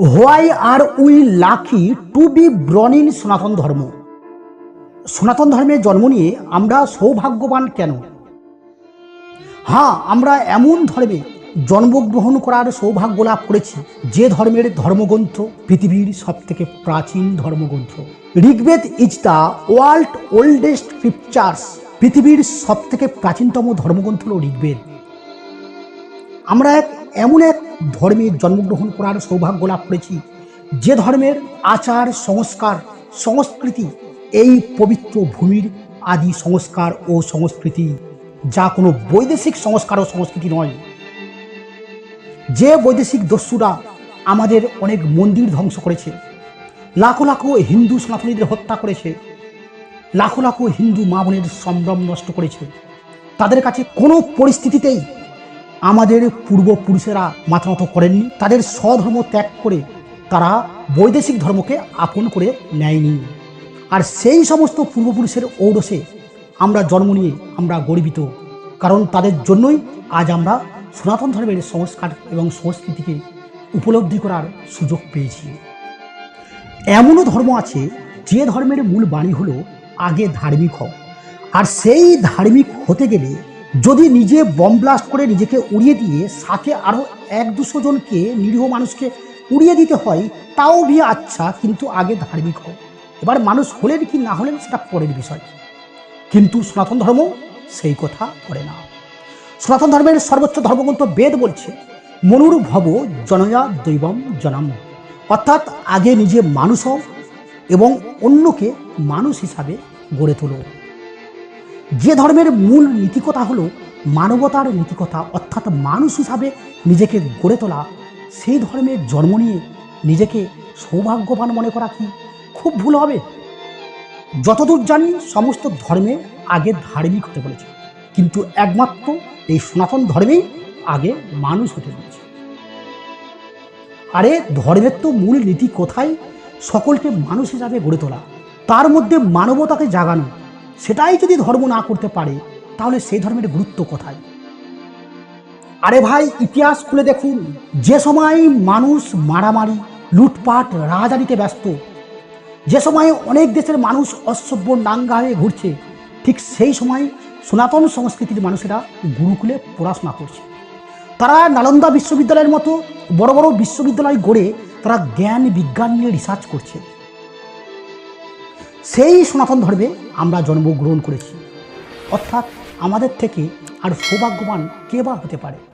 Why are we lucky to be born in Sanatan Dharma. Sanatan ধর্মে জন্ম নিয়ে আমরা সৌভাগ্যবান কেন? হ্যাঁ আমরা এমন ধর্মে জন্মগ্রহণ করার সৌভাগ্য লাভ করেছি, যে ধর্মের ধর্মগ্রন্থ পৃথিবীর সব থেকে প্রাচীন ধর্মগ্রন্থ। Rigveda is the world oldest scriptures পৃথিবীর সব থেকে প্রাচীনতম ধর্মগ্রন্থ হল ঋগ্বেদ। আমরা এক, এমন এক ধর্মে জন্মগ্রহণ করার সৌভাগ্য লাভ করেছি। যে ধর্মের আচার, সংস্কার, সংস্কৃতি এই পবিত্র ভূমির আদি সংস্কার ও সংস্কৃতি, যা কোনো বৈদেশিক সংস্কার ও সংস্কৃতি নয়। যে বৈদেশিক দস্যুরা আমাদের অনেক মন্দির ধ্বংস করেছে, লাখো লাখো হিন্দু সনাতনীদের হত্যা করেছে, লাখো লাখো হিন্দু মা বোনের সম্ভ্রম নষ্ট করেছে। তাদের কাছে কোনো পরিস্থিতিতেই আমাদের পূর্বপুরুষেরা মাথা নত করেননি। তাদের স্বধর্ম ত্যাগ করে তারা বৈদেশিক ধর্মকে আপন করে নেয়নি। আর সেই সমস্ত পূর্বপুরুষের ঔরসে আমরা জন্ম নিয়ে আমরা গর্বিত। কারণ তাদের জন্যই আজ আমরা সনাতন ধর্মের সংস্কার এবং সংস্কৃতিকে উপলব্ধি করার সুযোগ পেয়েছি। এমনও ধর্ম আছে, যে ধর্মের মূল বাণী হলো আগে ধার্মিক হও। আর সেই ধার্মিক হতে গেলে যদি নিজে বম ব্লাস্ট করে নিজেকে উড়িয়ে দিয়ে সাথে আরও এক দুশো জনকে নিরীহ মানুষকে উড়িয়ে দিতে হয়, তাও ভি আচ্ছা কিন্তু আগে ধার্মিক হোক এবার মানুষ হলেন কি না হলেন সেটা পরের বিষয়। কিন্তু সনাতন ধর্ম সেই কথা করে না। সনাতন ধর্মের সর্বোচ্চ ধর্মগ্রন্থ বেদ বলছে, মনুর ভব জনয়া দৈবম জনাম। অর্থাৎ আগে নিজে মানুষ হও এবং অন্যকে মানুষ হিসাবে গড়ে তোলো। যে ধর্মের মূল নীতিকথা হলো মানবতার নীতিকথা, অর্থাৎ মানুষ হিসাবে নিজেকে গড়ে তোলা, সেই ধর্মের জন্ম নিয়ে নিজেকে সৌভাগ্যবান মনে করা কি খুব ভুল হবে? যতদূর জানি সমস্ত ধর্মে আগে ধার্মিক হতে বলেছে, কিন্তু একমাত্র এই সনাতন ধর্মেই আগে মানুষ হতে বলেছে। আরে, ধর্মের তো মূল নীতি কোথায় সকলকে মানুষ হিসাবে গড়ে তোলা, তার মধ্যে মানবতাকে জাগানো সেটাই যদি ধর্ম না করতে পারে, তাহলে সেই ধর্মের গুরুত্ব কোথায়? আরে ভাই, ইতিহাস খুলে দেখুন। যে সময় মানুষ মারামারি, লুটপাট রাজারিতে ব্যস্ত, যে সময় অনেক দেশের মানুষ অসভ্য নাঙ্গা হয়ে ঘুরছে, ঠিক সেই সময় সনাতন সংস্কৃতির মানুষেরা গুরুকুলে পড়াশোনা করছে। তারা নালন্দা বিশ্ববিদ্যালয়ের মতো বড় বড় বিশ্ববিদ্যালয় গড়ে তারা জ্ঞান, বিজ্ঞান নিয়ে রিসার্চ করছে। সেই সনাতন ধর্মে আমরা জন্মগ্রহণ করেছি। অর্থাৎ আমাদের থেকে আর সৌভাগ্যবান কে বা হতে পারে?